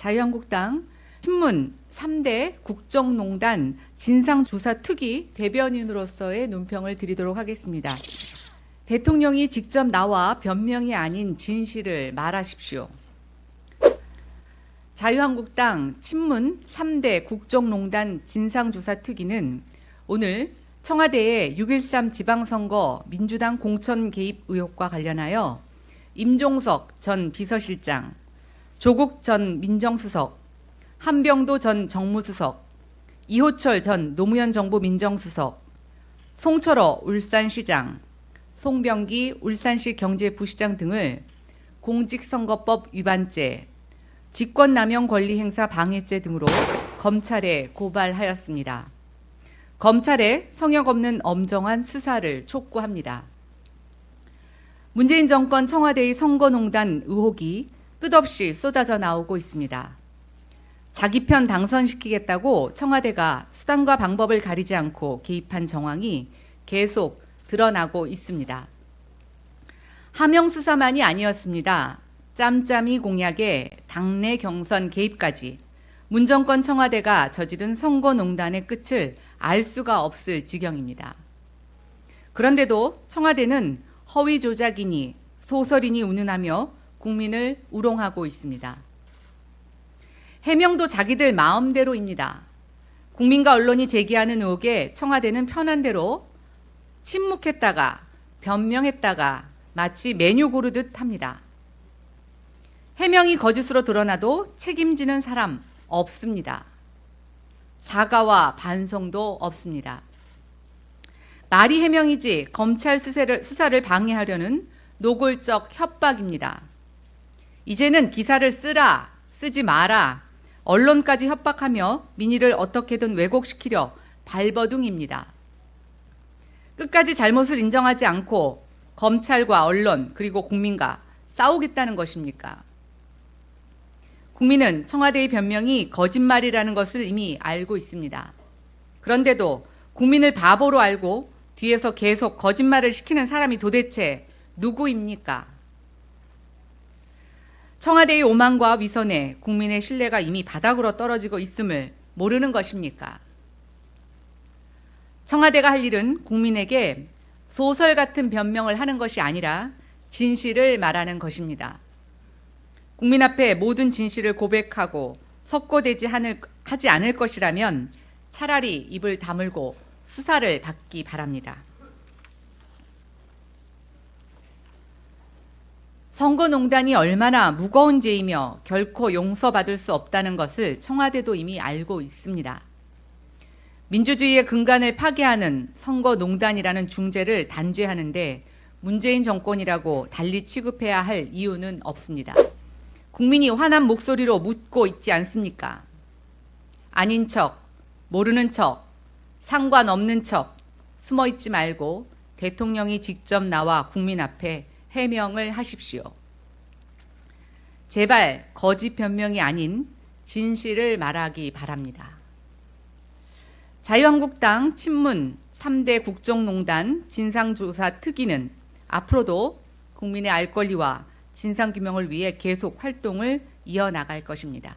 자유한국당 신문 3대 국정농단 진상조사 특위 대변인으로서의 논평을 드리도록 하겠습니다. 대통령이 직접 나와 변명이 아닌 진실을 말하십시오. 자유한국당 친문 3대 국정농단 진상조사 특위는 오늘 청와대의 6.13 지방선거 민주당 공천 개입 의혹과 관련하여 임종석 전 비서실장, 조국 전 민정수석, 한병도 전 정무수석, 이호철 전 노무현 정부 민정수석, 송철호 울산시장, 송병기 울산시 경제부시장 등을 공직선거법 위반죄, 직권남용 권리행사 방해죄 등으로 검찰에 고발하였습니다. 검찰에 성역 없는 엄정한 수사를 촉구합니다. 문재인 정권 청와대의 선거농단 의혹이 끝없이 쏟아져 나오고 있습니다. 자기 편 당선시키겠다고 청와대가 수단과 방법을 가리지 않고 개입한 정황이 계속 드러나고 있습니다. 하명 수사만이 아니었습니다. 짬짬이 공약에 당내 경선 개입까지 문정권 청와대가 저지른 선거농단의 끝을 알 수가 없을 지경입니다. 그런데도 청와대는 허위 조작이니 소설이니 운운하며 국민을 우롱하고 있습니다. 해명도 자기들 마음대로입니다. 국민과 언론이 제기하는 의혹에 청와대는 편한 대로 침묵했다가 변명했다가 마치 메뉴 고르듯 합니다. 해명이 거짓으로 드러나도 책임지는 사람 없습니다. 사과와 반성도 없습니다. 말이 해명이지 검찰 수사를, 방해하려는 노골적 협박입니다. 이제는 기사를 쓰라, 쓰지 마라, 언론까지 협박하며 민의를 어떻게든 왜곡시키려 발버둥입니다. 끝까지 잘못을 인정하지 않고 검찰과 언론 그리고 국민과 싸우겠다는 것입니까? 국민은 청와대의 변명이 거짓말이라는 것을 이미 알고 있습니다. 그런데도 국민을 바보로 알고 뒤에서 계속 거짓말을 시키는 사람이 도대체 누구입니까? 청와대의 오만과 위선에 국민의 신뢰가 이미 바닥으로 떨어지고 있음을 모르는 것입니까? 청와대가 할 일은 국민에게 소설 같은 변명을 하는 것이 아니라 진실을 말하는 것입니다. 국민 앞에 모든 진실을 고백하고 석고되지 하지 않을 것이라면 차라리 입을 다물고 수사를 받기 바랍니다. 선거농단이 얼마나 무거운 죄이며 결코 용서받을 수 없다는 것을 청와대도 이미 알고 있습니다. 민주주의의 근간을 파괴하는 선거농단이라는 중죄를 단죄하는데 문재인 정권이라고 달리 취급해야 할 이유는 없습니다. 국민이 화난 목소리로 묻고 있지 않습니까? 아닌 척, 모르는 척, 상관없는 척, 숨어 있지 말고 대통령이 직접 나와 국민 앞에 해명을 하십시오. 제발 거짓 변명이 아닌 진실을 말하기 바랍니다. 자유한국당 친문 3대 국정농단 진상조사 특위는 앞으로도 국민의 알 권리와 진상규명을 위해 계속 활동을 이어나갈 것입니다.